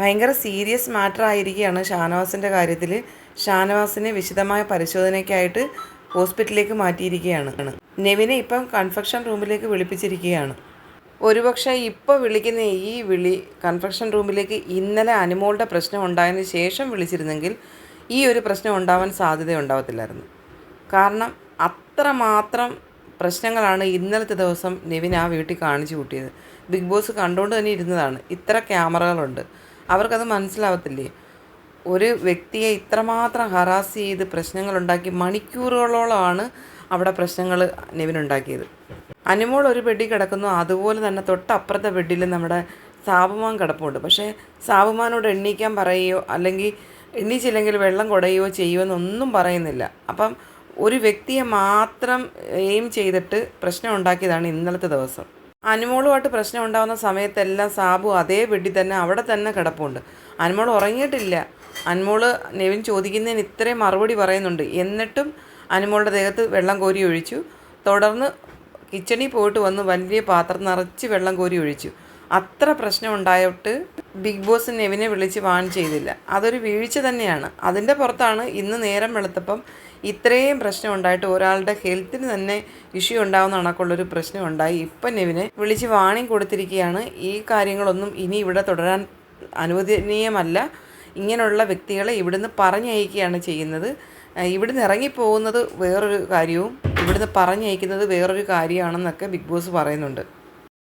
ഭയങ്കര serious matter ആയിരിക്കുകയാണ് ഷാനവാസിന്റെ കാര്യത്തിൽ. ഷാനവാസിനെ വിശദമായ പരിശോധനയ്ക്കായിട്ട് ഹോസ്പിറ്റലിലേക്ക് മാറ്റിയിരിക്കുകയാണ്. നെവിനെ ഇപ്പം കൺഫെക്ഷൻ റൂമിലേക്ക് വിളിപ്പിച്ചിരിക്കുകയാണ്. ഒരുപക്ഷെ ഇപ്പോൾ വിളിക്കുന്ന ഈ വിളി കൺഫെക്ഷൻ റൂമിലേക്ക് ഇന്നലെ അനുമോളുടെ പ്രശ്നം ഉണ്ടായതിന് ശേഷം വിളിച്ചിരുന്നെങ്കിൽ ഈ ഒരു പ്രശ്നം ഉണ്ടാവാൻ സാധ്യത ഉണ്ടാവത്തില്ലായിരുന്നു. കാരണം അത്രമാത്രം പ്രശ്നങ്ങളാണ് ഇന്നലത്തെ ദിവസം നെവിൻ ആ വീട്ടിൽ കാണിച്ചു കൂട്ടിയത്. ബിഗ് ബോസ് കണ്ടുകൊണ്ട് തന്നെ ഇരുന്നതാണ്. ഇത്ര ക്യാമറകളുണ്ട്. അവർക്കത് മനസ്സിലാവത്തില്ലേ? ഒരു വ്യക്തിയെ ഇത്രമാത്രം ഹറാസ് ചെയ്ത് പ്രശ്നങ്ങളുണ്ടാക്കി മണിക്കൂറുകളോളമാണ് അവിടെ പ്രശ്നങ്ങൾ നിവിനുണ്ടാക്കിയത്. അനുമോൾ ഒരു ബെഡിൽ കിടക്കുന്നു. അതുപോലെ തന്നെ തൊട്ടപ്പുറത്തെ ബെഡിൽ നമ്മുടെ സാബുമാൻ കിടപ്പുണ്ട്. പക്ഷേ സാബുമാനോട് എണ്ണീക്കാൻ പറയുകയോ അല്ലെങ്കിൽ എണ്ണീച്ചില്ലെങ്കിൽ വെള്ളം കുടയുകയോ ചെയ്യുമോ എന്നൊന്നും പറയുന്നില്ല. അപ്പം ഒരു വ്യക്തിയെ മാത്രം എയിം ചെയ്തിട്ട് പ്രശ്നം ഉണ്ടാക്കിയതാണ് ഇന്നലത്തെ ദിവസം. അനുമോളുമായിട്ട് പ്രശ്നം ഉണ്ടാകുന്ന സമയത്തെല്ലാം സാബു അതേ വെടി തന്നെ അവിടെ തന്നെ കിടപ്പുണ്ട്. അനുമോൾ ഉറങ്ങിയിട്ടില്ല. അനുമോൾ നെവിൻ ചോദിക്കുന്നതിന് ഇത്രയും മറുപടി പറയുന്നുണ്ട്. എന്നിട്ടും അനുമോളുടെ ദേഹത്ത് വെള്ളം കോരി ഒഴിച്ചു. തുടർന്ന് കിച്ചണിൽ പോയിട്ട് വന്ന് വലിയ പാത്രം നിറച്ച് വെള്ളം കോരി ഒഴിച്ചു. അത്ര പ്രശ്നം ഉണ്ടായിട്ട് ബിഗ് ബോസ് നെവിനെ വിളിച്ച് വാൺ ചെയ്തില്ല. അതൊരു വീഴ്ച തന്നെയാണ്. അതിന്റെ പുറത്താണ് ഇന്ന് നേരം വെളുത്തപ്പം ഇത്രയും പ്രശ്നം ഉണ്ടായിട്ട് ഒരാളുടെ ഹെൽത്തിന് തന്നെ ഇഷ്യൂ ഉണ്ടാവുന്ന കണക്കുള്ളൊരു പ്രശ്നം ഉണ്ടായി. ഇപ്പം നെവിനെ വിളിച്ച് വാണിംഗ് കൊടുത്തിരിക്കുകയാണ്. ഈ കാര്യങ്ങളൊന്നും ഇനി ഇവിടെ തുടരാൻ അനുവദനീയമല്ല. ഇങ്ങനെയുള്ള വ്യക്തികളെ ഇവിടുന്ന് പറഞ്ഞയക്കുകയാണ് ചെയ്യുന്നത്. ഇവിടുന്ന് ഇറങ്ങിപ്പോകുന്നത് വേറൊരു കാര്യവും ഇവിടുന്ന് പറഞ്ഞയക്കുന്നത് വേറൊരു കാര്യമാണെന്നൊക്കെ ബിഗ് ബോസ് പറയുന്നുണ്ട്.